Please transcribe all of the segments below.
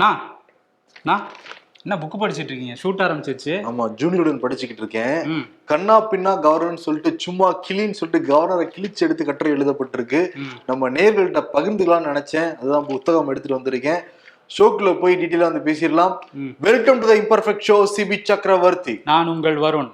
நான் என்ன புக்கு படிச்சிட்டு இருக்கீங்க? ஷூட் ஆரம்பிச்சிருச்சு. ஆமா ஜூனியருடன் படிச்சுக்கிட்டு இருக்கேன். கண்ணா பின்னா கவர்னர்னு சொல்லிட்டு சும்மா கிளின்னு சொல்லிட்டு கவர்னரை கிழிச்சு எடுத்து கட்டுரை எழுதப்பட்டிருக்கு. நம்ம நேர்கள்ட்ட பகிர்ந்துக்கலாம்னு நினைச்சேன். அதுதான் புத்தகம் எடுத்துட்டு வந்திருக்கேன். ஷோக்குள்ள போய் டீட்டெயிலா வந்து பேசிடலாம். Welcome to the imperfect show Sibi Chakravarthy நான் உங்கள் Varun.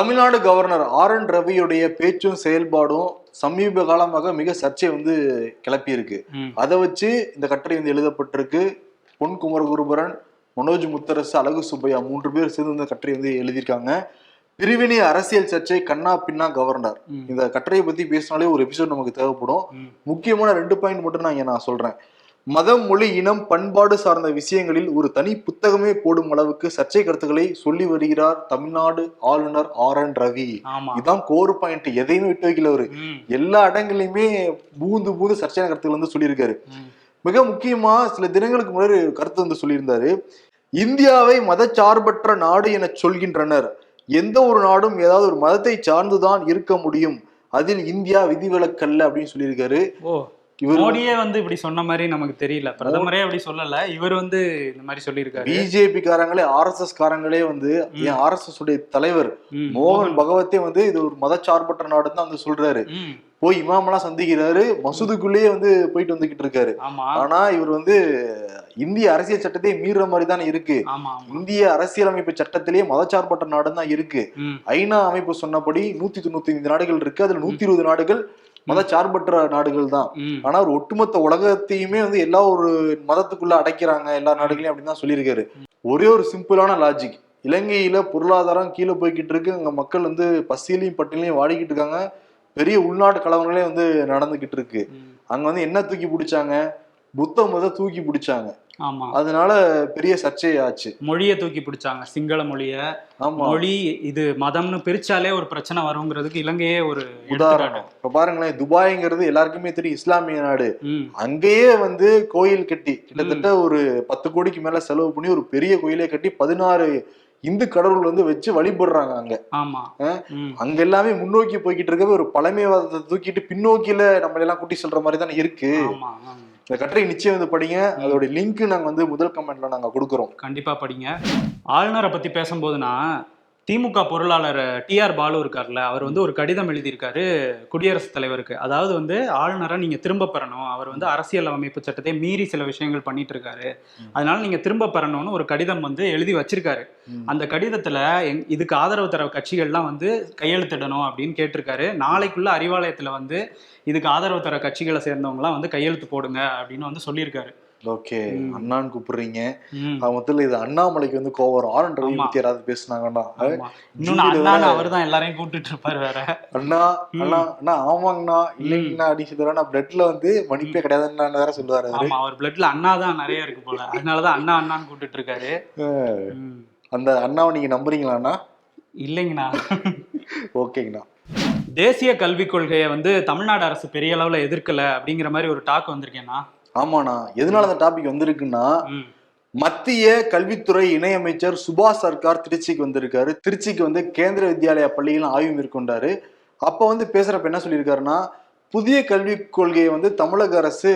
Tamil Nadu governor R N ரவியுடைய பேச்சும் செயல்பாடும் சமீப காலமாக மிக சர்ச்சை வந்து கிளப்பியிருக்கு. அதை வச்சு இந்த கட்டுரை வந்து எழுதப்பட்டிருக்கு. பொன் குமரகுருபரன் மனோஜ் முத்தரசு அழகு சுப்பையா மூன்று பேர் சேர்ந்து இந்த கட்டுரை வந்து எழுதியிருக்காங்க. பிரிவினை அரசியல் சர்ச்சை கண்ணா பின்னா கவர்னர். இந்த கட்டுரையை பத்தி பேசினாலே ஒரு எபிசோட் நமக்கு தேவைப்படும். முக்கியமான ரெண்டு பாயிண்ட் மட்டும் நான் இங்க நான் சொல்றேன். மதம் மொழி இனம் பண்பாடு சார்ந்த விஷயங்களில் ஒரு தனி புத்தகமே போடும் அளவுக்கு சர்ச்சை கருத்துக்களை சொல்லி வருகிறார் தமிழ்நாடு ஆளுநர் ஆர் என் ரவி. இதான் கோர் பாயிண்ட் எதையுமே விட்டு வைக்கல அவரு. எல்லா இடங்கள்லயுமே பூந்து பூந்து சர்ச்சையான கருத்துக்கள் வந்து சொல்லியிருக்காரு. மிக முக்கியமா சில தினங்களுக்கு முன்னாடி கருத்து வந்து சொல்லியிருந்தாரு. இந்தியாவை மதச்சார்பற்ற நாடு என சொல்கின்றனர். எந்த ஒரு நாடும் ஏதாவது ஒரு மதத்தை சார்ந்துதான் இருக்க முடியும். அதில் இந்தியா விதிவிலக்கல்ல அப்படின்னு சொல்லியிருக்காரு. இவர் மோடியே வந்து இப்படி சொன்ன மாதிரி நமக்கு தெரியல. பிரதமரே அப்படி சொல்லல. இவர் வந்து இந்த மாதிரி சொல்லியிருக்காரு. பிஜேபி காரங்களே ஆர் எஸ் எஸ் காரங்களே வந்து என் ஆர் எஸ் எஸ் உடைய தலைவர். மோகன் பகவத்தே வந்து இது ஒரு மதச்சார்பற்ற நாடுன்னு தான் வந்து சொல்றாரு. போய் இமாமெல்லாம் சந்திக்கிறாரு. மசூதுக்குள்ளேயே வந்து போயிட்டு வந்துகிட்டு இருக்காரு. ஆனா இவர் வந்து இந்திய அரசியல் சட்டத்தை மீறுற மாதிரி தானே இருக்கு. இந்திய அரசியலமைப்பு சட்டத்திலேயே மதச்சார்பற்ற நாடு தான் இருக்கு. ஐநா அமைப்பு சொன்னபடி நூத்தி தொண்ணூத்தி ஐந்து நாடுகள் இருக்கு. அதுல நூத்தி இருபது நாடுகள் மதச்சார்பற்ற நாடுகள் தான். ஆனா ஒரு ஒட்டுமொத்த உலகத்தையுமே வந்து எல்லா ஒரு மதத்துக்குள்ள அடைக்கிறாங்க எல்லா நாடுகளையும் அப்படின்னு தான் சொல்லியிருக்காரு. ஒரே ஒரு சிம்பிளான லாஜிக் இலங்கையில பொருளாதாரம் கீழே போய்கிட்டு இருக்கு. அங்க மக்கள் வந்து பசியிலையும் பட்டியலையும் வாடிக்கிட்டு இருக்காங்க. பெரிய உள்நாட்டு கலவரங்களே வந்து நடந்துகிட்டு இருக்கு. அங்க வந்து என்ன தூக்கி பிடிச்சாங்க? புத்த மத தூக்கி பிடிச்சாங்க. ஆமா. அதனால பெரிய சர்ச்சை ஆச்சு. மொழியை தூக்கி பிடிச்சாங்க சிங்கள மொழிய. மொழி இது மதம்னு பிரிச்சாலே ஒரு பிரச்சனை வருங்கிறதுக்கு இலங்கையே ஒரு உதாரணம். இப்ப பாருங்களேன் துபாய்ங்கிறது எல்லாருக்குமே தெரியும் இஸ்லாமிய நாடு. அங்கேயே வந்து கோயில் கட்டி கிட்டத்தட்ட ஒரு பத்து கோடிக்கு மேல செலவு பண்ணி ஒரு பெரிய கோயிலே கட்டி பதினாறு இந்து கடவுள் வந்து வச்சு வழிபடுறாங்க அங்க. ஆமா. அங்க எல்லாமே முன்னோக்கி போய்கிட்டு இருக்கவே ஒரு பழமைவாதத்தை தூக்கிட்டு பின்னோக்கில நம்ம எல்லாம் கூட்டி சொல்ற மாதிரி தானே இருக்கு. இந்த கட்டுரை நிச்சயம் வந்து படிங்க. அதோட லிங்க் நாங்கள் வந்து முதல் கமெண்ட்ல நாங்கள் கொடுக்குறோம். கண்டிப்பா படிங்க. ஆளுநரை பத்தி பேசும்போதுனா திமுக பொருளாளர் டிஆர் பாலு இருக்கார்ல அவர் வந்து ஒரு கடிதம் எழுதியிருக்காரு குடியரசுத் தலைவருக்கு. அதாவது வந்து ஆளுநரை நீங்க திரும்ப பெறணும். அவர் வந்து அரசியல் அமைப்பு சட்டத்தை மீறி சில விஷயங்கள் பண்ணிட்டு இருக்காரு அதனால நீங்க திரும்ப பெறணும்னு ஒரு கடிதம் வந்து எழுதி வச்சிருக்காரு. அந்த கடிதத்துல இதுக்கு ஆதரவு தர கட்சிகள்லாம் வந்து கையெழுத்திடணும் அப்படின்னு கேட்டிருக்காரு. நாளைக்குள்ள அறிவாலயத்துல வந்து இதுக்கு ஆதரவு தர கட்சிகளை சேர்ந்தவங்கலாம் வந்து கையெழுத்து போடுங்க அப்படின்னு வந்து சொல்லியிருக்காரு. ஓகே. அண்ணான்னு கூப்பிடுறீங்க. மொத்தத்துல இது அண்ணாமலைக்கு வந்து கோவம் ஆர் என் ரவி. பத்தி யாராவது பேசுனாங்கன்னா அவர் தான் எல்லாரையும் கூப்பிட்டுட்டு இருப்பாரு வேற. அண்ணா அண்ணா அண்ணா ஆமாங்கண்ணா. இல்லைங்கண்ணா அப்படின்னு சொல்லுவாரு பிளட்ல வந்து மன்னிப்பே கிடையாதுன்னு வேற சொல்லுவாரு அவரு. பிளட்ல அண்ணா தான் நிறைய இருக்கு போல. அதனாலதான் அண்ணா அண்ணான்னு கூப்பிட்டுட்டு இருக்காரு. அந்த அண்ணாவை நீங்க நம்புறீங்களாண்ணா இல்லைங்கண்ணா. ஓகேங்கண்ணா. தேசிய கல்விக் கொள்கையை வந்து தமிழ்நாடு அரசு பெரிய அளவுல எதிர்க்கல அப்படிங்கிற மாதிரி ஒரு டாக் வந்திருக்கேன்னா ஆமாண்ணா. எதனால அந்த டாபிக் வந்திருக்குன்னா. மத்திய கல்வித்துறை இணையமைச்சர் சுபாஷ் சர்க்கார் திருச்சிக்கு வந்திருக்காரு. திருச்சிக்கு வந்து கேந்திர வித்யாலயா பள்ளியில் ஆய்வு மேற்கொண்டாரு. அப்ப வந்து பேசுறப்ப என்ன சொல்லியிருக்காருன்னா புதிய கல்விக் கொள்கையை வந்து தமிழக அரசு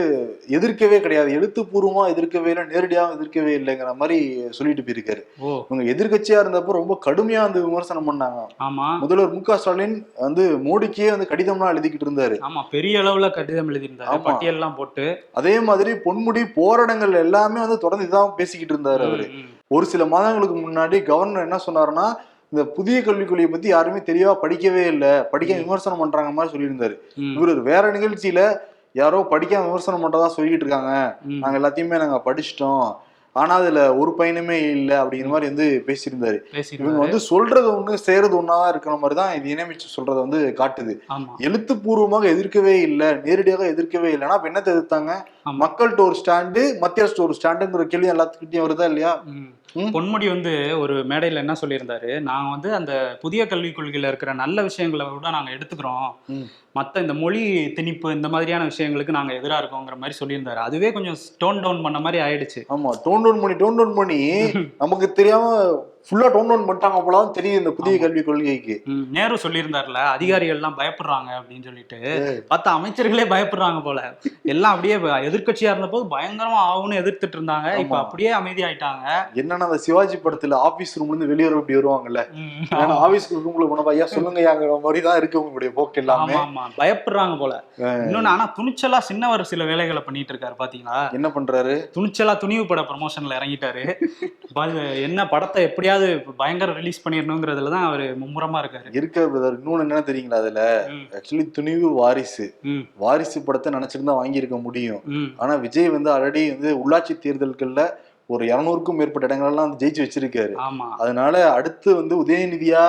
எதிர்க்கவே கிடையாது. எழுத்துப்பூர்வமா எதிர்க்கவே இல்லை நேரடியாக எதிர்க்கவே இல்லைங்கிற மாதிரி சொல்லிட்டு போயிருக்காரு. இவங்க எதிர்க்கட்சியா இருந்தப்போ ரொம்ப கடுமையா வந்து விமர்சனம் பண்ணாங்க. ஆமா. முதல்வர் மு க ஸ்டாலின் வந்து மோடிக்கே வந்து கடிதம்லாம் எழுதிக்கிட்டு இருந்தாரு. ஆமா பெரிய அளவுல கடிதம் எழுதியிருந்தாரு. பட்டியல்லாம் போட்டு. அதே மாதிரி பொன்முடி போராட்டங்கள் எல்லாமே வந்து தொடர்ந்து இதான் பேசிக்கிட்டு இருந்தாரு அவரு. ஒரு சில மாதங்களுக்கு முன்னாடி கவர்னர் என்ன சொன்னாருன்னா இந்த புதிய கல்விக் கொள்கையை பத்தி யாருமே தெளிவா படிக்கவே இல்லை. படிக்க விமர்சனம் பண்றாங்க மாதிரி சொல்லியிருந்தாரு. இவர் வேற நிகழ்ச்சியில யாரோ படிக்காம விமர்சனம் பண்றதா சொல்லிட்டு இருக்காங்க. நாங்க எல்லாத்தையுமே நாங்க படிச்சிட்டோம். ஆனா அதுல ஒரு பயனுமே இல்லை அப்படிங்கிற மாதிரி வந்து பேசியிருந்தாரு. இவங்க வந்து சொல்றது ஒண்ணு செய்யறது ஒன்னாதான் இருக்கிற மாதிரி தான் இது இணையமைச்சு சொல்றத வந்து காட்டுது. எழுத்துப்பூர்வமாக எதிர்க்கவே இல்லை நேரடியாக எதிர்க்கவே இல்லைன்னா என்னத்தை எதிர்த்தாங்க. மக்கள்கிட்ட ஒரு ஸ்டாண்டு மத்திய அரசு ஒரு ஸ்டாண்டுங்கிற கேள்வி எல்லாத்துக்கிட்டையும் வருதா இல்லையா. பொன்முடி வந்து ஒரு மேடையில என்ன சொல்லியிருந்தாரு? நான் வந்து அந்த புதிய கல்விக் கொள்கையில இருக்கிற நல்ல விஷயங்களை விட நாங்க எடுத்துக்கிறோம். ம். மத்த இந்த மொழி திணிப்பு இந்த மாதிரியான விஷயங்களுக்கு நாங்க எதிரா இருக்கோங்கிற மாதிரி சொல்லியிருந்தாரு. அதுவே கொஞ்சம் டோன் டவுன் பண்ண மாதிரி ஆயிடுச்சு. ஆமா டோன் டவுன் பண்ணி டோன் டவுன் பண்ணி நமக்கு தெரியாம ஃபுல்லா டவுன் டவுன் பண்ணிட்டாங்க போலதான் தெரியுது இந்த புதிய கல்விக் கொள்கைக்கு. நேரு சொல்லியிருந்தாருல அதிகாரிகள் எல்லாம் பயப்படுறாங்க அப்படின்னு சொல்லிட்டு பார்த்தா அமைச்சர்களே பயப்படுறாங்க போல. எல்லாம் அப்படியே ப- எதிர்க்கட்சியா இருந்தபோது பயங்கரமா ஆகும்னு எதிர்த்துட்டு இருந்தாங்க. இப்ப. அப்படியே அமைதியாயிட்டாங்க. என்னன்னா அந்த சிவாஜி படத்துல ஆபீஸ் ரூம்ல இருந்து வெளியே இப்படி வருவாங்கல்ல. ஆபீஸ் ரூம்ல போனப்ப ஐயா சொல்லுங்க மாதிரி தான் இருக்கு உங்களுடைய போக்கு எல்லாமே. ஆமா பயப்படுறாங்க போல. இன்னொன்னு ஆனா துணிச்சலா சின்னவர் சில வேலைகளை பண்ணிட்டு இருக்காரு பாத்தீங்களா? என்ன பண்றாரு? துணிச்சலா துணிவு பட ப்ரமோஷன்ல இறங்கிட்டாரு. என்ன படத்தை எப்படியாவது பயங்கர ரிலீஸ் பண்ணிடணுங்கிறதுல தான் அவரு மும்முரமா இருக்காரு. இருக்க பிரதர் இன்னொன்னு என்ன தெரியுங்களா அதுல? ஆக்சுவலி துணிவு வாரிசு. வாரிசு படத்தை நினைச்சிருந்தா வாங்கியிருக்க முடியும். ஆனா விஜய் வந்து ஆல்ரெடி வந்து உள்ளாட்சி தேர்தல்கள்ல ஒரு இருநூறுக்கும் மேற்பட்ட இடங்கள்லாம் வந்து ஜெயிச்சு வச்சிருக்காரு. அதனால அடுத்து வந்து உதயநிதியா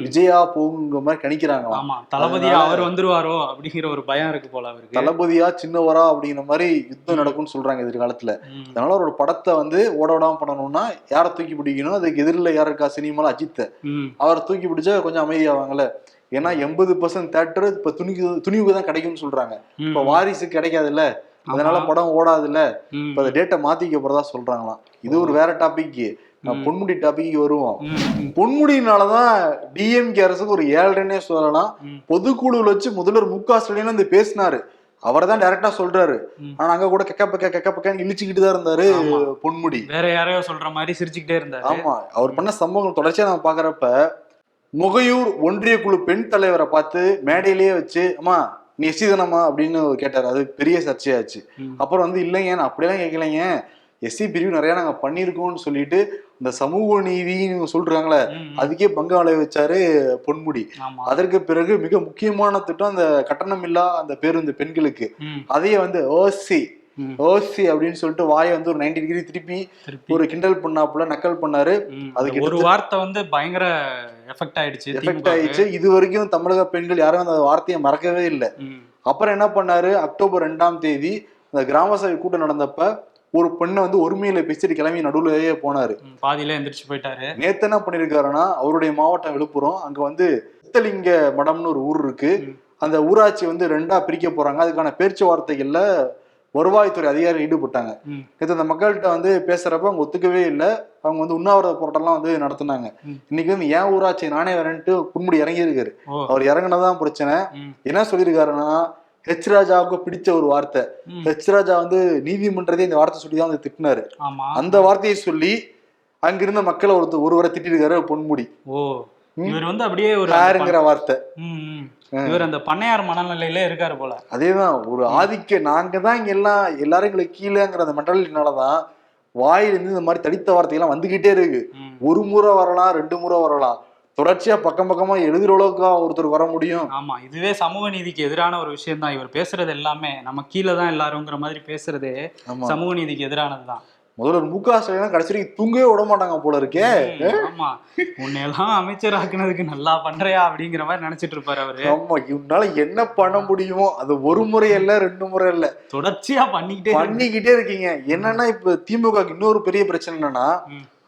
விஜயா போகுங்கிற மாதிரி கணிக்கிறாங்களாம் ஆமா. தளபதியா அவர் வந்துருவாரோ அப்படிங்கிற ஒரு பயம் இருக்கு போல அவருக்கு. தளபதியா சின்னவரா அப்படிங்கிற மாதிரி யுத்தம் நடக்கும்னு சொல்றாங்க எதிர்காலத்துல. அதனால ஒரு படத்தை வந்து ஓட விடாம பண்ணணும்னா யாரை தூக்கி பிடிக்கணும்? அதுக்கு எதிரில் யார் இருக்கா? சினிமால அஜித் ம், அவரை தூக்கி பிடிச்சா கொஞ்சம் அமைதியாவாங்கல்ல. ஏன்னா எண்பது பர்சன்ட் தேட்டர் இப்ப துணிக்கு துணிவுக்கு தான் கிடைக்கும்னு சொல்றாங்க. இப்ப வாரிசு கிடைக்காதுல்ல. அதனால. படம் ஓடாதுல்ல. இப்ப அந்த டேட்டை மாத்திக்க போறதா சொல்றாங்களாம். இது ஒரு வேற டாபிக். பொன்முடி டாபிக் வருவோம். பொன்முடினாலதான் டிஎம்கே அரசுக்கு ஒரு ஏழ்றனே சொல்லலாம். பொதுக்குழுவில் வச்சு முதல்வர் மு க ஸ்டாலின் வந்து பேசினாரு. அவர் தான் டைரக்டா சொல்றாரு. ஆனா அங்க கூட கெக்க பக்க கெக்க பக்கன்னு இழிச்சுக்கிட்டு தான் இருந்தாரு. பொன்முடி. வேற யாரையோ சொல்ற மாதிரி சிரிச்சுக்கிட்டே இருந்தாரு. ஆமா. அவர் பண்ண சம்பவங்கள் தொடர்ச்சியா நம்ம பாக்குறப்ப முகையூர் ஒன்றிய குழு பெண் தலைவரை பார்த்து மேடையிலேயே வச்சு அம்மா நீ எஸ்சி தானம்மா அப்படின்னு கேட்டாரு. அது பெரிய சர்ச்சையாச்சு. அப்புறம் வந்து இல்லைங்க நான் அப்படியெல்லாம் கேட்கலைங்க எஸ்சி பிரிவு நிறைய நாங்க பண்ணியிருக்கோம்னு சொல்லிட்டு இந்த சமூக நீதினு சொல்றாங்களே. அதுக்கே பங்கு விளைய வச்சாரு பொன்முடி அதற்கு பிறகு மிக முக்கியமான திட்டம் அந்த கட்டணமில்லா அந்த பேருந்து பெண்களுக்கு. அதையே வந்து ஓசி. ஓசி அப்படின்னு சொல்லிட்டு வாயை வந்து ஒரு 90 டிகிரி திருப்பி ஒரு கிண்டல் பண்ணாப்புல நக்கல் பண்ணாரு. அதுக்கு ஒரு வார்த்தை வந்து பயங்கர எஃபெக்ட் ஆயிடுச்சு எஃபெக்ட். ஆயிடுச்சு. இது வரைக்கும் தமிழக பெண்கள் யாரும் அந்த வார்த்தையை மறக்கவே இல்லை. அப்புறம் என்ன பண்ணாரு? அக்டோபர் ரெண்டாம் தேதி அந்த கிராம சபை கூட்டம் நடந்தப்ப ஒரு பெண்ணை வந்து ஒருமையில பேசிட்டு கிளம்பி நடுவுலயே போனாரு. பாதியில எந்திரிச்சு போயிட்டாரு. நேத்து என்ன பண்ணிருக்காருன்னா அவருடைய மாவட்டம் விழுப்புரம். அங்க வந்து சித்தலிங்க மடம்னு ஒரு ஊர் இருக்கு. அந்த ஊராட்சி வந்து ரெண்டா பிரிக்க போறாங்க. அதுக்கான பேச்சுவார்த்தைகள்ல வருவாய்த்துறை அதிகாரி ஈடுபட்டாங்க. நேற்று அந்த மக்கள்கிட்ட வந்து பேசுறப்ப அவங்க ஒத்துக்கவே இல்லை. அவங்க வந்து உண்ணாவிரத போராட்டம்லாம் வந்து நடத்துனாங்க. இன்னைக்கு வந்து ஏன் ஊராட்சி நானே வரேன்ட்டு புன்முடி இறங்கி இருக்காரு ஓ. அவர் இறங்குனதான் பிரச்சனை. என்ன சொல்லியிருக்காருன்னா ஹெச் ராஜாவுக்கு பிடிச்ச ஒரு வார்த்தை. ஹெச் ராஜா வந்து நீதிமன்றத்தை இந்த வார்த்தை சொல்லி தான் வந்து திட்டினாரு. அந்த வார்த்தையை சொல்லி அங்கிருந்த மக்களை ஒருத்தர் ஒருவரை திட்டிருக்காரு பொன்முடி. ஓ. இவர் வந்து அப்படியே ஒரு யாருங்கிற வார்த்தை. இவர் அந்த பண்ணையார் மனநிலையில இருக்காரு போல. அதேதான் ஒரு ஆதிக்க நாங்க தான் இங்க எல்லாம் எல்லாரும் எங்களுக்கு கீழேங்கிற அந்த மென்டாலிட்டினாலதான் வாயிலிருந்து இந்த மாதிரி தடித்த வார்த்தைகள்லாம் வந்துகிட்டே இருக்கு. ஒரு முறை வரலாம் ரெண்டு முறை வரலாம். தொடர்ச்சியா பக்கம் பக்கமா எழுதுற அளவுக்கா ஒருத்தர் வர முடியும். ஆமா இதுவே சமூக நீதிக்கு எதிரான ஒரு விஷயம் தான் இவர் பேசுறது எல்லாமே நம்ம கீழே தான் எல்லாருங்கிற மாதிரி பேசுறதே சமூக நீதிக்கு எதிரானதுதான். முதல்ல மு க ஸ்டாலின் கடைசி வரைக்கும் தூங்கவே விட மாட்டாங்க போல இருக்கே. ஆமா. உன்னையெல்லாம் அமைச்சர் ஆக்குனதுக்கு நல்லா பண்றியா அப்படிங்கிற மாதிரி நினைச்சிட்டு இருப்பாரு அவரு. ஆமா இவனால என்ன பண்ண முடியுமோ அது ஒரு முறை இல்ல ரெண்டு முறை இல்ல தொடர்ச்சியா பண்ணிக்கிட்டே. பண்ணிக்கிட்டே இருக்கீங்க. என்னன்னா இப்ப திமுக இன்னொரு பெரிய பிரச்சனை என்னன்னா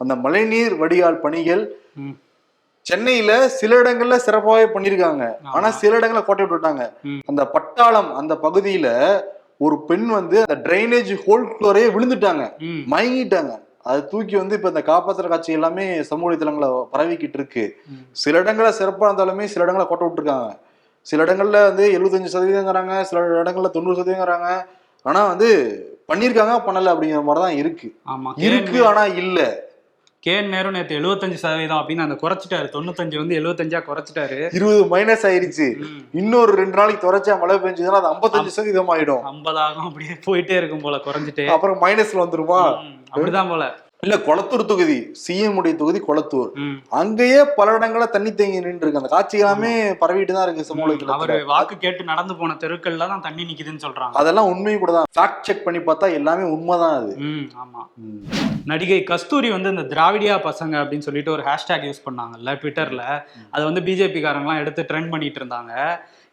அந்த மழைநீர் வடிகால் பணிகள் சென்னையில சில இடங்கள்ல சிறப்பாகவே பண்ணிருக்காங்க. ஆனா சில இடங்கள்ல கோட்டை விட்டுட்டாங்க. அந்த பட்டாளம் அந்த பகுதியில ஒரு பெண் வந்து அந்த டிரைனேஜ் ஹோல்குள்ளரே விழுந்துட்டாங்க. ம், மயங்கிட்டாங்க. அது தூக்கி வந்து இப்ப இந்த காப்பாத்துற காட்சி எல்லாமே சமூக வலைதளங்கள பரவிக்கிட்டு இருக்கு. சில இடங்கள்ல சிறப்பா இருந்தாலுமே சில இடங்கள கோட்டை விட்டுருக்காங்க. சில இடங்கள்ல வந்து எழுபத்தஞ்சு சதவீதங்கிறாங்க சில இடங்கள்ல தொண்ணூறு சதவீதங்கிறாங்க ஆனா வந்து பண்ணிருக்காங்க பண்ணல அப்படிங்கிற மாதிரி தான் இருக்கு இருக்கு ஆனா இல்ல. கே என் நேரு நேத்து எழுபத்தஞ்சு சதவீதம் அப்படின்னு அந்த குறைச்சிட்டாரு. தொண்ணூத்தஞ்சு வந்து எழுபத்தஞ்சா குறைச்சிட்டாரு. இருபது மைனஸ் ஆயிருச்சு. இன்னொரு ரெண்டு நாளைக்கு தொடர்ச்சியா மழை பெஞ்சதுன்னா அது ஐம்பத்தஞ்சு சதவீதம் ஆயிடும் ஐம்பதாகும் அப்படியே போயிட்டே இருக்கும் போல குறைஞ்சிட்டே. அப்புறம் மைனஸ்ல வந்துருமா? அப்படிதான் போல. இல்ல கொளத்தூர் தொகுதி சிஎம் உடைய தொகுதி கொளத்தூர். அங்கேயே பல இடங்கள்ல தண்ணி தேங்கி நின்று இருக்கு அந்த காட்சி எல்லாமே பரவிட்டு தான் இருக்கு சமூக அவரு. வாக்கு கேட்டு நடந்து போன தெருக்கள்ல தான் தண்ணி நிக்குதுன்னு சொல்றாங்க. அதெல்லாம் உண்மையும் கூட தான். ஃபேக்ட் செக் பண்ணி பார்த்தா எல்லாமே உண்மைதான் அது. ம் ஆமா. நடிகை கஸ்தூரி வந்து இந்த திராவிடியா பசங்க அப்படின்னு சொல்லிட்டு ஒரு ஹேஷ்டேக் யூஸ் பண்ணாங்கல்ல ட்விட்டர்ல அதை வந்து பிஜேபி காரங்களாம் எடுத்து ட்ரெண்ட் பண்ணிட்டு இருந்தாங்க.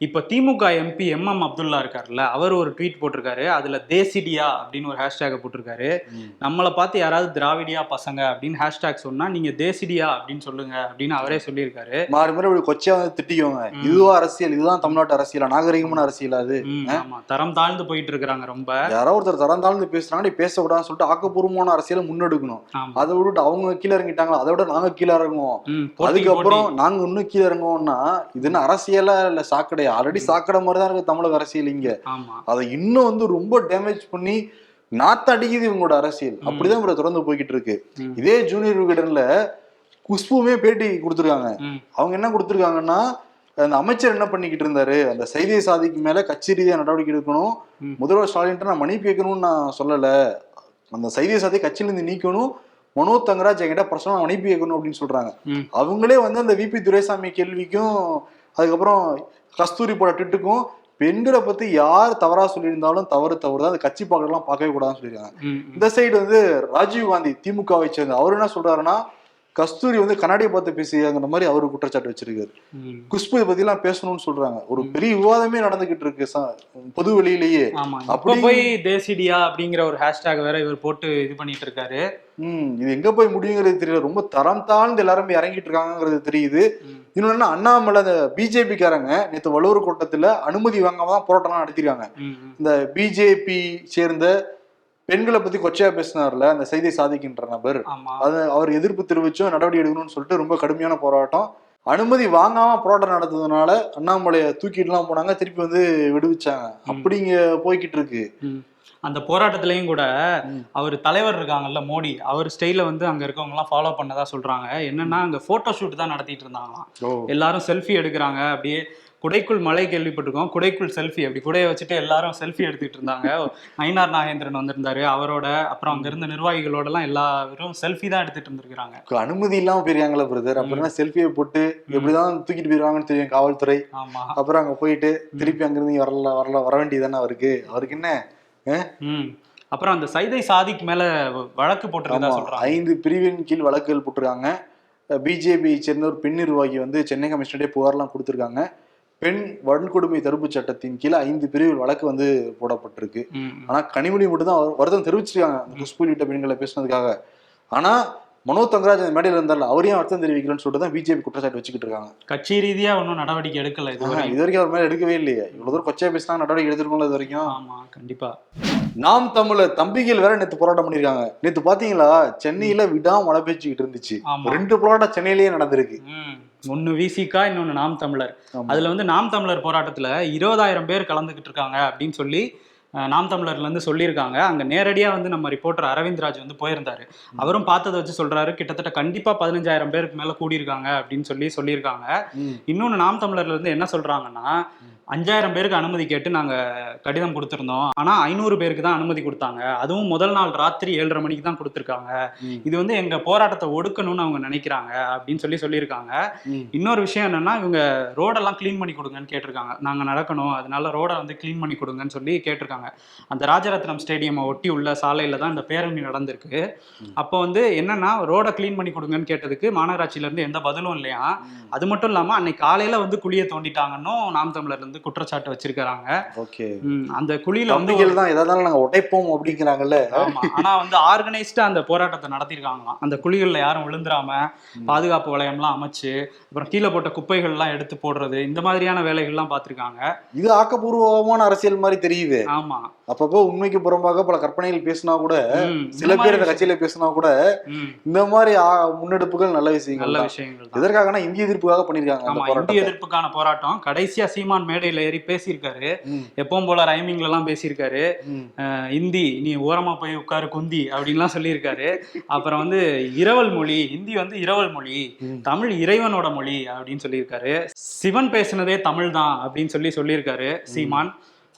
இப்போ DMK MP M M Abdullah இருக்காருல்ல அவர் ஒரு ட்வீட் போட்டிருக்காரு. அதுல தேசிடியா அப்படின்னு ஒரு ஹேஷ்டேக் போட்டிருக்காரு. நம்மளை பார்த்து யாராவது திராவிடியா பசங்க அப்படின்னு ஹேஷ்டேக் சொன்னா நீங்க தேசிடியா அப்படின்னு சொல்லுங்க அப்படின்னு அவரே சொல்லியிருக்காரு. மாறி மாறி இப்படி கொச்சையா வந்து திட்டிக்குவாங்க. ம். இதுவா அரசியல் இதுதான் தமிழ்நாட்டு அரசியலா நாகரிகமான அரசியல் அது. ஆமா. தரம் தாழ்ந்து போயிட்டு இருக்கிறாங்க ரொம்ப. யாரோ ஒருத்தர் தரந்தாழ்ந்து பேசுறாங்க நீ பேசக்கூடாதுன்னு சொல்லிட்டு ஆக்கப்பூர்வமான அரசியலை முன்னெடுக்கணும். அதை விட்டுட்டு அவங்க கீழே இறங்கிட்டாங்களா? அதை விட நாங்க கீழே இறங்குவோம். அதுக்கப்புறம். நாங்க இன்னும் கீழே இறங்குவோம்னா இது என்ன அரசியலா இல்ல சாக்கடை ஆல்ரெடி சாக்கடை மாதிரி தான் இருக்கு தமிழக அரசியல் இங்க. அதை இன்னும் வந்து ரொம்ப டேமேஜ் பண்ணி நாத்த அடிக்குது இவங்களோட அரசியல். அப்படிதான் இவரை தொடர்ந்து போய்கிட்டு இருக்கு. இதே ஜூனியர் விகடன்ல குஷ்புமே பேட்டி கொடுத்துருக்காங்க. அவங்க என்ன கொடுத்துருக்காங்கன்னா அந்த அமைச்சர் என்ன பண்ணிக்கிட்டு இருந்தாரு? அந்த செய்தியை சாதிக்கு மேல கட்சி ரீதியா நடவடிக்கை எடுக்கணும். முதல்வர் ஸ்டாலின் நான் மன்னிப்பு கேட்கணும்னு நான் சொல்லல. அந்த செய்தியை சாதி கட்சியில இருந்து நீக்கணும். மனோ தங்கராஜ் என்கிட்ட பர்சனலா மன்னிப்பு கேட்கணும் அப்படின்னு சொல்றாங்க. அவங்களே வந்து அந்த விபி துரைசாமி கேள்விக்கும் அதுக்கப்புறம் கஸ்தூரி போட ட்விட்டுக்கும் பெண்களை பத்தி யார் தவறா சொல்லியிருந்தாலும் தவறு தவறு தான். அந்த கட்சி பார்க்கலாம் பார்க்கவே கூடாதுன்னு சொல்லியிருக்காங்க. இந்த சைடு வந்து ராஜீவ் காந்தி திமுகவை சேர்ந்த அவர் என்ன சொல்றாருன்னா கஸ்தூரி வந்து கண்ணாடியை பார்த்து பேசியாங்கிற மாதிரி அவரு குற்றச்சாட்டு வச்சிருக்காரு. குஷ்பு பத்தி எல்லாம் பேசணும்னு சொல்றாங்க. ஒரு பெரிய விவாதமே நடந்துகிட்டு இருக்கு பொது வெளியிலேயே. அப்படி- போய் தேசிடியா அப்படிங்கிற ஒரு ஹேஷ்டேக் வேற இவர் போட்டு இது பண்ணிட்டு இருக்காரு. ம் இது எங்க போய் முடியுங்கிறது தெரியல. ரொம்ப தரம் தாழ்ந்து எல்லாரும் இறங்கிட்டு இருக்காங்கிறது தெரியுது. இன்னொன்னு அண்ணாமலை அந்த பிஜேபி காரங்க நேத்து வள்ளுவர் கூட்டத்துல அனுமதி வாங்காம தான் போராட்டம்லாம் நடத்திருக்காங்க. இந்த பிஜேபி சேர்ந்த பெண்களை பத்தி கொச்சையா பேசினார்ல அந்த செய்தி சாதிக்கின்ற நபர். அது அவர் எதிர்ப்பு தெரிவிச்சும் நடவடிக்கை எடுக்கணும்னு சொல்லிட்டு ரொம்ப கடுமையான போராட்டம். அனுமதி வாங்காம போராட்டம் நடத்ததுனால அண்ணாமலையை தூக்கிட்டுலாம் போனாங்க திருப்பி வந்து விடுவிச்சாங்க. அப்படிங்க போய்கிட்டு இருக்கு. அந்த போராட்டத்திலயும் கூட. அவர் தலைவர் இருக்காங்கல்ல மோடி அவர் ஸ்டைல வந்து அங்க இருக்கவங்க எல்லாம் ஃபாலோ பண்ணதா சொல்றாங்க. என்னன்னா அங்க போட்டோ ஷூட் தான் நடத்திட்டு இருந்தாங்களாம். எல்லாரும் செல்ஃபி எடுக்கிறாங்க அப்படியே குடைக்குள் மலை கேள்விப்பட்டிருக்கோம். குடைக்குள் செல்ஃபி அப்படி குடையை வச்சுட்டு எல்லாரும் செல்ஃபி எடுத்துட்டு இருந்தாங்க. நயினார் நாகேந்திரன் வந்திருந்தாரு. அவரோட அப்புறம் அங்க இருந்த நிர்வாகிகளோட எல்லாம் எல்லாரும் செல்ஃபி தான் எடுத்துட்டு இருந்திருக்காங்க அனுமதி இல்லாம போயிருக்காங்களா பிரதர் அப்புறம் செல்ஃபியை போட்டு எப்படிதான் தூக்கிட்டு போயிருவாங்கன்னு தெரியும் காவல்துறை. ஆமா. அப்புறம் அங்க போயிட்டு திருப்பி அங்கிருந்து வரல வரல வர வேண்டியதானே அவருக்கு? அவருக்கு என்ன? ம். அப்புறம் அந்த சைதை சாதிக்கு மேல வழக்கு சொல்றாங்க. ஐந்து பிரிவின் கீழ் வழக்குகள் போட்டிருக்காங்க. பிஜேபி சேர்ந்த ஒரு பெண் நிர்வாகி வந்து சென்னை கமிஷனரே புகார்லாம் கொடுத்திருக்காங்க. பெண் வன்கொடுமை தடுப்பு சட்டத்தின் கீழ் ஐந்து பிரிவில் வழக்கு வந்து போடப்பட்டிருக்கு. ஆனா கனிமொழி மட்டும் தான் வருத்தம் தெரிவிச்சிருக்காங்க. குஷ்பு உள்ளிட்ட பெண்களை பேசுனதுக்காக. ஆனா மனோ தங்கராஜ் அந்த மேடையில இருந்தால அவரையும் வருத்தம் தெரிவிக்கலன்னு சொல்லிட்டு தான் பிஜேபி குற்றச்சாட்டு வச்சுக்கிட்டு இருக்காங்க. கட்சி ரீதியா ஒன்றும் நடவடிக்கை எடுக்கல இது வரைக்கும் அவர் மேல எடுக்கவே இல்லையே. இவ்வளவு தூரம் கொச்சையா பேசினா நடவடிக்கை எடுத்திருக்கோம்ல இது வரைக்கும். ஆமா கண்டிப்பா. நாம் தமிழர் தம்பிகள் வேற நேத்து போராட்டம் பண்ணிருக்காங்க. நேத்து பாத்தீங்களா? சென்னையில விடாம மழை பெய்ஞ்சுக்கிட்டு இருந்துச்சு. ரெண்டு போராட்டம் சென்னையிலேயே நடந்திருக்கு. ஒண்ணு விசிகா இன்னொன்னு நாம் தமிழர். அதுல வந்து நாம் தமிழர் போராட்டத்துல இருபதாயிரம் பேர் கலந்துகிட்டு இருக்காங்க அப்படின்னு சொல்லி நாம் தமிழர்ல இருந்து சொல்லியிருக்காங்க. அங்க நேரடியா வந்து நம்ம ரிப்போர்ட்டர் அரவிந்த்ராஜ் வந்து போயிருந்தாரு. அவரும் பார்த்ததை வச்சு சொல்றாரு கிட்டத்தட்ட கண்டிப்பா பதினஞ்சாயிரம் பேருக்கு மேல கூடியிருக்காங்க அப்படின்னு சொல்லி சொல்லியிருக்காங்க. ம். இன்னொன்னு நாம் தமிழர்ல இருந்து என்ன சொல்றாங்கன்னா அஞ்சாயிரம் பேருக்கு அனுமதி கேட்டு நாங்க கடிதம் கொடுத்திருந்தோம். ஆனா ஐநூறு பேருக்கு தான் அனுமதி கொடுத்தாங்க. அதுவும் முதல் நாள் ராத்திரி ஏழரை மணிக்கு தான் கொடுத்திருக்காங்க. இது வந்து எங்க போராட்டத்தை ஒடுக்கணும்னு அவங்க நினைக்கிறாங்க அப்படின்னு சொல்லி சொல்லியிருக்காங்க. இன்னொரு விஷயம் என்னன்னா இவங்க ரோடெல்லாம் க்ளீன் பண்ணி கொடுங்கன்னு கேட்டிருக்காங்க. நாங்க நடக்கணும். அதனால ரோடை வந்து க்ளீன் பண்ணி கொடுங்கன்னு சொல்லி கேட்டிருக்காங்க. அந்த ராஜரத்னம் ஸ்டேடியம் ஒட்டி உள்ள சாலையில தான் இந்த பேரணி நடந்திருக்கு. அப்போ வந்து என்னன்னா ரோடை க்ளீன் பண்ணி கொடுங்கன்னு கேட்டதுக்கு மாநகராட்சியில இருந்து எந்த பதிலும் இல்லையா? அது மட்டும் இல்லாம அன்னைக்கு காலையில வந்து குழியை தோண்டிட்டாங்கன்னும் நாம் தமிழர்ல இருந்து குற்றச்சாட்டு வச்சிருக்காங்க ஓகே. அந்த குழியில வந்து தான் எதாவது நாங்க உடைப்போம் அப்படிங்கிறாங்கல்ல? ஆனா வந்து ஆர்கனைஸ்டா அந்த போராட்டத்தை நடத்திருக்காங்களாம் அந்த குழிகள்ல யாரும் விழுந்துராம பாதுகாப்பு வளையம்லாம் அமைச்சு அப்புறம் கீழே போட்ட குப்பைகள் எல்லாம் எடுத்து போடுறது இந்த மாதிரியான வேலைகள்லாம் பார்த்திருக்காங்க. இது ஆக்கப்பூர்வமான அரசியல் மாதிரி தெரியுது. ஆமா. அப்பப்போ உண்மைக்கு புறம்பாக பல கற்பனைகள் பேசினா கூட சில இந்த பேர் இந்த கட்சியில பேசினா கூட இந்த மாதிரி முன்னெடுப்புகள் நல்ல விஷயங்கள் நல்ல. விஷயங்கள் எதற்காகனா இந்திய எதிர்ப்புக்காக பண்ணிருக்காங்க இந்திய எதிர்ப்புக்கான போராட்டம். கடைசியா சீமான் மேடையில ஏறி பேசியிருக்காரு. எப்பவும் போல ரைமிங்ல எல்லாம் பேசியிருக்காரு இந்தி நீ ஓரமா போய் உட்காரு குந்தி அப்படின்லாம் சொல்லியிருக்காரு. அப்புறம் வந்து இரவல் மொழி ஹிந்தி வந்து இரவல் மொழி. தமிழ் இறைவனோட மொழி அப்படின்னு சொல்லியிருக்காரு. சிவன் பேசுனதே தமிழ் தான் அப்படின்னு சொல்லி சொல்லியிருக்காரு சீமான்.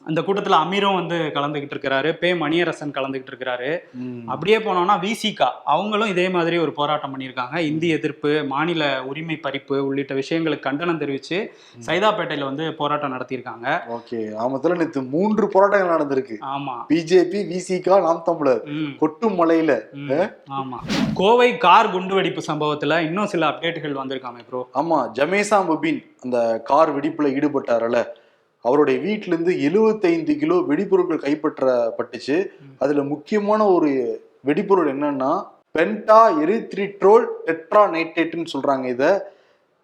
அந்த கூட்டத்துல அமீரும் வந்து கலந்துகிட்டு இருக்கிறாரு பே மணியரசன் கலந்துகிட்டு இருக்கிறாரு. அப்படியே போனோம்னா விசிகா அவங்களும் இதே மாதிரி ஒரு போராட்டம் பண்ணியிருக்காங்க. இந்தி எதிர்ப்பு மாநில உரிமை பறிப்பு உள்ளிட்ட விஷயங்களுக்கு கண்டனம் தெரிவிச்சு சைதாப்பேட்டையில வந்து போராட்டம் நடத்தியிருக்காங்க. ஓகே. ஆமத்துல நேத்து மூன்று போராட்டங்கள் நடந்திருக்கு. ஆமா. பிஜேபி விசிகா நாம் தமிழர். கொட்டும் மலையில. ம், ஆமா. கோவை கார் குண்டுவெடிப்பு சம்பவத்துல இன்னும் சில அப்டேட்டுகள் வந்திருக்காமே ப்ரோ ஆமா. ஜமேசா முபின் அந்த கார் வெடிப்புல ஈடுபட்டாருல அவருடைய வீட்டுல இருந்து 75 கிலோ வெடிபொருட்கள் கைப்பற்றப்பட்டுச்சு. அதுல முக்கியமான ஒரு வெடிபொருள் என்னன்னா பென்டா எரித்ரிட்ரோல் டெட்ரா நைட்ரேட்னு சொல்றாங்க இத.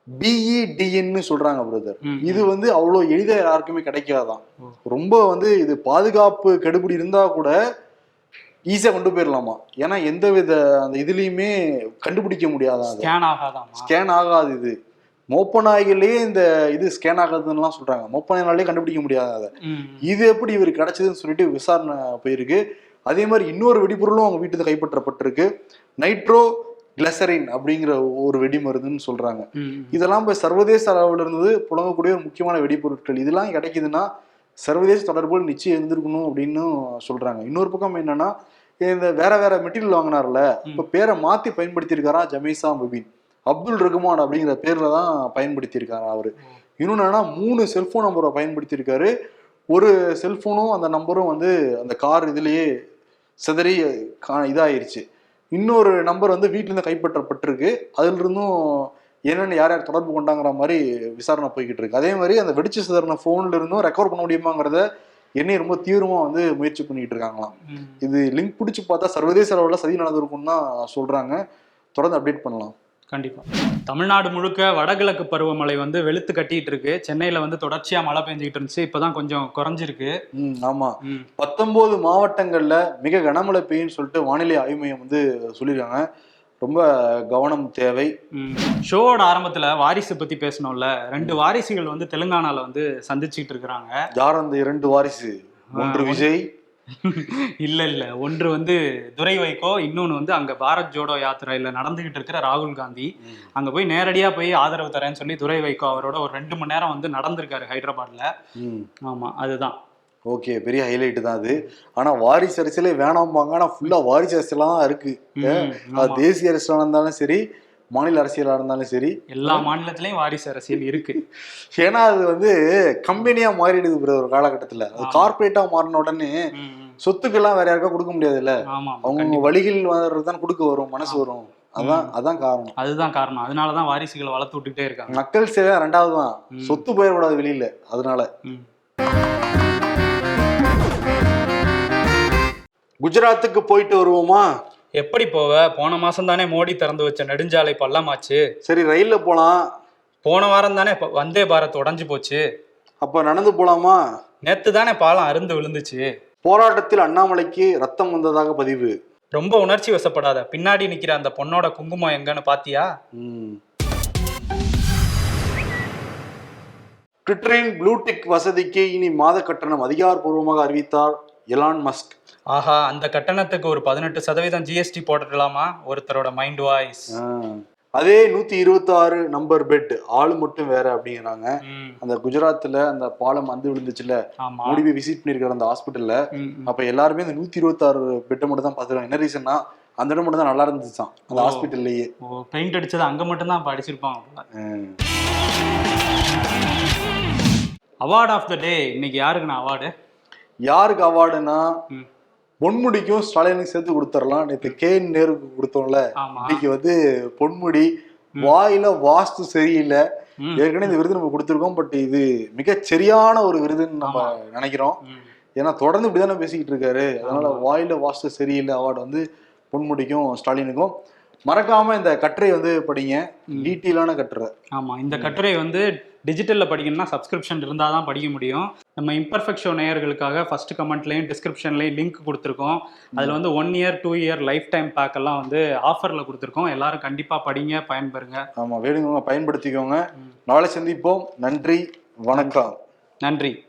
பிஇடின்னு சொல்றாங்க பிரதர் ம், இது வந்து அவ்வளோ எளிதா யாருக்குமே கிடைக்காதான். ரொம்ப வந்து இது பாதுகாப்பு கெடுபிடி இருந்தா கூட ஈஸியா கொண்டு போயிடலாமா ஏன்னா எந்த வித அந்த இதுலயுமே கண்டுபிடிக்க முடியாதான் ஸ்கேன் ஆகாது இது. மோப்ப நாய்கள்லயே இந்த இது ஸ்கேன் ஆகாதுன்னுலாம் சொல்றாங்க. மோப்ப நாய்களாலே கண்டுபிடிக்க முடியாது அதை. இது எப்படி இவர் கிடைச்சதுன்னு சொல்லிட்டு விசாரணை போயிருக்கு. அதே மாதிரி இன்னொரு வெடிபொருளும் அவங்க வீட்டுல கைப்பற்றப்பட்டிருக்கு. நைட்ரோ கிளசரின் அப்படிங்கிற ஒரு வெடி மருந்துன்னு சொல்றாங்க. இதெல்லாம் போய் சர்வதேச அளவில் இருந்து புழங்கக்கூடிய ஒரு முக்கியமான வெடிபொருட்கள். இதெல்லாம் கிடைக்குதுன்னா சர்வதேச தொடர்புகள் நிச்சயம் இருந்திருக்கணும் அப்படின்னு சொல்றாங்க. இன்னொரு பக்கம் என்னன்னா இந்த வேற வேற மெட்டீரியல் வாங்கினார்ல இப்ப பேரை மாத்தி பயன்படுத்தியிருக்காரா ஜமீசா முபின்? அப்துல் ரகுமான் அப்படிங்கிற பேர்ல தான் பயன்படுத்தியிருக்காரு அவரு. இன்னொன்னு என்னன்னா மூணு செல்போன் நம்பரை பயன்படுத்தியிருக்காரு. ஒரு செல்போனும் அந்த நம்பரும் வந்து அந்த கார் இதுலயே சிதறி இதாயிருச்சு. இன்னொரு நம்பர் வந்து வீட்டுல இருந்து கைப்பற்றப்பட்டிருக்கு. அதுல இருந்தும் என்னென்ன யார் யார் தொடர்பு கொண்டாங்கிற மாதிரி விசாரணை போய்கிட்டு இருக்கு அதே மாதிரி அந்த வெடிச்சு சிதறின போன்ல இருந்தும் ரெக்கவர் பண்ண முடியுமாங்கிறத என்னையும் ரொம்ப தீவிரமா வந்து முயற்சி பண்ணிட்டு இருக்காங்களாம். இது லிங்க் பிடிச்சு பார்த்தா சர்வதேச அளவில் சதி நடந்திருக்கும்னு தான் சொல்றாங்க. தொடர்ந்து அப்டேட் பண்ணலாம். கண்டிப்பா. தமிழ்நாடு முழுக்க வடகிழக்கு பருவமழை வந்து வெளுத்து கட்டிட்டு இருக்கு. சென்னையில வந்து தொடர்ச்சியா மழை பெஞ்சுக்கிட்டு இருந்துச்சு. இப்பதான் கொஞ்சம் குறைஞ்சிருக்கு. ம் ஆமா. ம், பத்தொன்பது மாவட்டங்கள்ல மிக கனமழை பெய்யும்னு சொல்லிட்டு வானிலை ஆய்வு மையம் வந்து சொல்லியிருக்காங்க. ரொம்ப கவனம் தேவை. ஷோவோட ஆரம்பத்துல வாரிசு பத்தி பேசணும்ல. ரெண்டு வாரிசுகள் வந்து தெலுங்கானால வந்து சந்திச்சுக்கிட்டு இருக்கிறாங்க. யார் அந்த இரண்டு வாரிசு? ஒன்று விஜய் இல்ல இல்ல. ஒன்று வந்து துரை வைகோ இன்னொன்னு வந்து அங்க பாரத் ஜோடோ யாத்திரையில நடந்துகிட்டு இருக்கிற ராகுல் காந்தி. அங்க போய் நேரடியா போய் ஆதரவு தரேன்னு சொல்லி துரை வைகோ அவரோட ஒரு ரெண்டு மணி நேரம் வந்து நடந்திருக்காரு ஹைதராபாத்ல. ஆமா அதுதான். ஓகே பெரிய ஹைலைட் தான் அது. ஆனா வாரிசு அரசியலே வேணாம்பாங்க. ஆனா ஃபுல்லா வாரிசு அரசியலா தான் இருக்கு. தேசிய அரசியலா இருந்தாலும் சரி மாநில அரசியலா இருந்தாலும் சரி. எல்லா மாநிலத்திலயும் வாரிசு அரசியல் இருக்கு. ஏன்னா அது வந்து கம்பெனியா மாறிடுது bro ஒரு காலகட்டத்துல. அது. கார்பரேட்டா மாறின உடனே. சொத்துக்கெல்லாம் வேற யாருக்கா கொடுக்க முடியாதுல்ல? அவங்க. வழிகள் தான் கொடுக்க வரும் மனசு வரும். அதான் அதான் காரணம். அதுதான் காரணம். அதனாலதான் வாரிசுகளை வளர்த்து விட்டுக்கிட்டே இருக்காங்க. மக்கள் சேவை ரெண்டாவது தான். சொத்து போயிடக்கூடாது வெளியில அதனால. குஜராத்துக்கு போயிட்டு வருவோமா? எப்படி போவ? போன மாசம் தானே மோடி திறந்து வச்ச நெடுஞ்சாலை பள்ளமாச்சு. சரி ரயில்ல போலாம். போன வாரம் தானே வந்தே பாரத் உடைஞ்சு போச்சு. அப்ப நடந்து போலாமா? நேத்து தானே பாலம் அருந்து விழுந்துச்சு. போராட்டத்தில் அண்ணாமலைக்கு ரத்தம் வந்ததாக பதிவு. ரொம்ப உணர்ச்சி வசப்படாத. பின்னாடி நிக்கிற அந்த பொண்ணோட குங்குமம் எங்கன்னு பாத்தியா. ட்விட்டரின் ப்ளூடிக் வசதிக்கு இனி மாத கட்டணம் அதிகாரப்பூர்வமாக அறிவித்தார் எலான் மஸ்க் ஆஹா அந்த கட்டணத்துக்கு ஒரு பதினெட்டு சதவீதம் ஜிஎஸ்டி போட்டுடலாமா ஒருத்தரோட மைண்ட் வாய்ஸ். அதே நூத்தி இருபத்தி ஆறு நம்பர் பெட் ஆளு மட்டும் வேற அப்படிங்கிறாங்க. அந்த குஜராத்ல அந்த பாலம் வந்து விழுந்துச்சுல மோடி போய் விசிட் பண்ணிருக்காரு அந்த ஹாஸ்பிட்டல்ல. அப்ப எல்லாருமே அந்த நூத்தி இருபத்தி ஆறு பெட்டை மட்டும் தான் பாத்துருக்காங்க என்ன ரீசன்னா அந்த இடம் மட்டும் தான் நல்லா இருந்துச்சான் அந்த. ஹாஸ்பிட்டல்லயே பெயிண்ட் அடிச்சது அங்க மட்டும் தான் படிச்சிருப்பாங்க போல. அவார்ட் ஆஃப் த டே இன்னைக்கு யாருக்குண்ணா அவார்டு யாருக்கு அவார்டுனா. பொன்முடிக்கும் ஸ்டாலினுக்கு சேர்த்து கொடுத்துடலாம். நேற்று கே நேருக்கு கொடுத்தோம்ல. இன்னைக்கு வந்து பொன்முடி வாயில வாஸ்து சரியில்லை. ஏற்கனவே இந்த விருது நம்ம கொடுத்துருக்கோம். பட் இது மிகச் சரியான ஒரு விருதுன்னு நம்ம நினைக்கிறோம். ஏன்னா தொடர்ந்து இப்படிதானே பேசிக்கிட்டு இருக்காரு. அதனால வாயில வாஸ்து சரியில்லை. அவார்டு வந்து பொன்முடிக்கும் ஸ்டாலினுக்கும். மறக்காம இந்த கட்டுரை வந்து படிங்க. டீட்டெயிலான கட்டுரை. ஆமா. இந்த கட்டுரை வந்து டிஜிட்டல்ல படிக்கணும்னா சப்ஸ்கிரிப்ஷன் இருந்தால் தான் படிக்க முடியும். நம்ம இம்பர்ஃபெக்ட் ஷோ நேயர்களுக்காக ஃபர்ஸ்ட் கமெண்ட்லையும் டிஸ்கிரிப்ஷன்லையும் லிங்க் கொடுத்துருக்கோம். அதில் வந்து one year two year lifetime pack எல்லாம் வந்து ஆஃபரில் கொடுத்துருக்கோம். எல்லாரும் கண்டிப்பாக படிங்க பயன்பெறுங்க. ஆமா வேணுங்க பயன்படுத்திக்கோங்க. நாளை சந்திப்போம். நன்றி வணக்கம். நன்றி.